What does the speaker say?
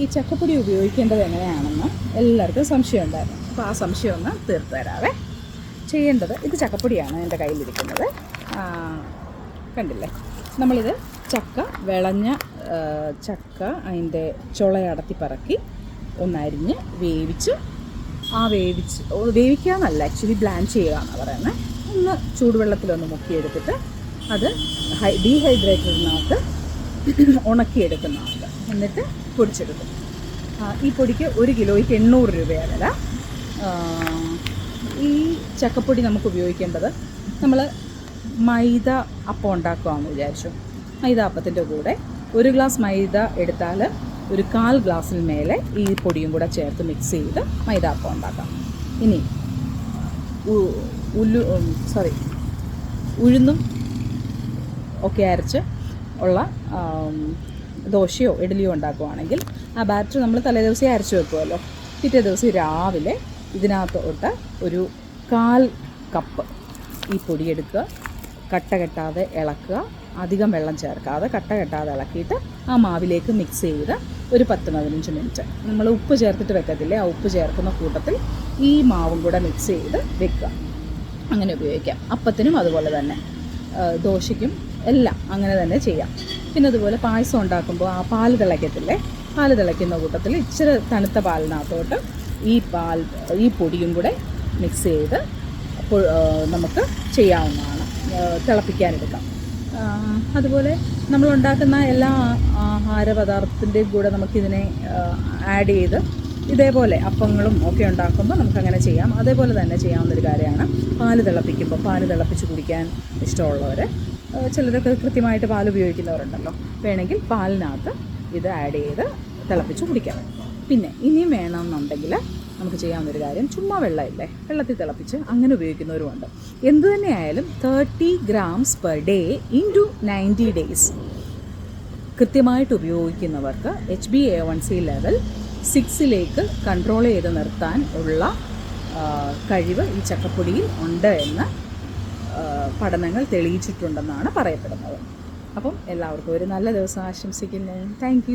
ഈ ചക്കപ്പൊടി ഉപയോഗിക്കേണ്ടത് എങ്ങനെയാണെന്ന് എല്ലാവർക്കും സംശയം ഉണ്ടായിരുന്നു അപ്പോൾ ആ സംശയം ഒന്ന് തീർത്തു തരാവേ. ചെയ്യേണ്ടത് ഇത് ചക്കപ്പൊടിയാണ് എന്റെ കയ്യിലിരിക്കുന്നത്. കണ്ടില്ലേ? നമ്മളിത് ചക്ക വിളഞ്ഞ ചക്ക അതിന്റെ ചുളയടത്തി പറക്കി ഒന്നരിഞ്ഞ് വേവിച്ച് ആ വേവിച്ച് വേവിക്കാന്നല്ല ആക്ച്വലി ബ്ലാൻഡ് ചെയ്യുക എന്നാണ് പറയുന്നത് ഒന്ന് ചൂടുവെള്ളത്തിലൊന്ന് മുക്കിയെടുത്തിട്ട് അത് ഡീഹൈഡ്രേറ്റഡിനകത്ത് ഉണക്കിയെടുക്കുന്നതാണ്. എന്നിട്ട് പൊടിച്ചെടുക്കും. ഈ പൊടിക്ക് ഒരു കിലോയ്ക്ക് എണ്ണൂറ് രൂപയാണ് വില. ഈ ചക്കപ്പൊടി നമുക്ക് ഉപയോഗിക്കേണ്ടത് നമ്മൾ മൈദ അപ്പം ഉണ്ടാക്കുകയെന്ന് വിചാരിച്ചു. മൈദ അപ്പത്തിന്റെ കൂടെ ഒരു ഗ്ലാസ് മൈദ എടുത്താൽ ഒരു കാൽ ഗ്ലാസ്സിന് മേലെ ഈ പൊടിയും കൂടെ ചേർത്ത് മിക്സ് ചെയ്ത് മൈദ അപ്പം ഉണ്ടാക്കാം. ഇനി ഉല്ലു സോറി ഉഴുന്നും ഒക്കെ അരച്ച് ഉള്ള ദോശയോ ഇഡലിയോ ഉണ്ടാക്കുവാണെങ്കിൽ ആ ബാറ്റർ നമ്മൾ തലേദിവസം അരച്ച് വെക്കുമല്ലോ പിറ്റേ ദിവസം രാവിലെ ഇതിനകത്തോട്ട് ഒരു കാൽ കപ്പ് ഈ പൊടിയെടുക്കുക കട്ട കെട്ടാതെ ഇളക്കുക. അധികം വെള്ളം ചേർക്കാതെ കട്ട കെട്ടാതെ ഇളക്കിയിട്ട് ആ മാവിലേക്ക് മിക്സ് ചെയ്ത് ഒരു പത്ത് പതിനഞ്ച് മിനിറ്റ് നമ്മൾ ഉപ്പ് ചേർത്തിട്ട് വെക്കത്തില്ലേ? ആ ഉപ്പ് ചേർക്കുന്ന കൂട്ടത്തിൽ ഈ മാവും കൂടെ മിക്സ് ചെയ്ത് വെക്കുക. അങ്ങനെ ഉപയോഗിക്കാം. അപ്പത്തിനും അതുപോലെ തന്നെ. ദോശയ്ക്കും എല്ലാം അങ്ങനെ തന്നെ ചെയ്യാം. പിന്നെ അതുപോലെ പായസം ഉണ്ടാക്കുമ്പോൾ ആ പാൽ തിളയ്ക്കത്തില്ലേ പാൽ തിളയ്ക്കുന്ന കൂട്ടത്തിൽ ഇച്ചിരി തണുത്ത പാലിനകത്തോട്ട് ഈ പാൽ ഈ പൊടിയും കൂടെ മിക്സ് ചെയ്ത് നമുക്ക് ചെയ്യാവുന്നതാണ്. തിളപ്പിക്കാനെടുക്കാം. അതുപോലെ നമ്മൾ ഉണ്ടാക്കുന്ന എല്ലാ ആഹാര പദാർത്ഥത്തിന്റെയും കൂടെ നമുക്കിതിനെ ആഡ് ചെയ്ത് ഇതേപോലെ അപ്പങ്ങളും ഒക്കെ ഉണ്ടാക്കുമ്പോൾ നമുക്കങ്ങനെ ചെയ്യാം. അതേപോലെ തന്നെ ചെയ്യാവുന്നൊരു കാര്യമാണ് പാൽ തിളപ്പിക്കുമ്പോൾ പാൽ തിളപ്പിച്ച് കുടിക്കാൻ ഇഷ്ടമുള്ളവർ ചിലരൊക്കെ കൃത്യമായിട്ട് പാൽ ഉപയോഗിക്കുന്നവരുണ്ടല്ലോ. വേണമെങ്കിൽ പാലിനകത്ത് ഇത് ആഡ് ചെയ്ത് തിളപ്പിച്ച് കുടിക്കാം. പിന്നെ ഇനിയും വേണമെന്നുണ്ടെങ്കിൽ നമുക്ക് ചെയ്യാവുന്നൊരു കാര്യം ചുമ്മാ വെള്ളമില്ലേ? വെള്ളത്തിൽ തിളപ്പിച്ച് അങ്ങനെ ഉപയോഗിക്കുന്നവരുമുണ്ട്. എന്തു തന്നെയായാലും thirty grams per day in to ninety days കൃത്യമായിട്ട് ഉപയോഗിക്കുന്നവർക്ക് H B A one C level സിക്സിലേക്ക് control ചെയ്ത് നിർത്താൻ ഉള്ള കഴിവ് ഈ ചക്കപ്പൊടിയിൽ ഉണ്ട് എന്ന് പഠനങ്ങൾ തെളിയിച്ചിട്ടുണ്ടെന്നാണ് പറയപ്പെടുന്നത്. അപ്പം എല്ലാവർക്കും ഒരു നല്ല ദിവസം ആശംസിക്കുന്നു. താങ്ക്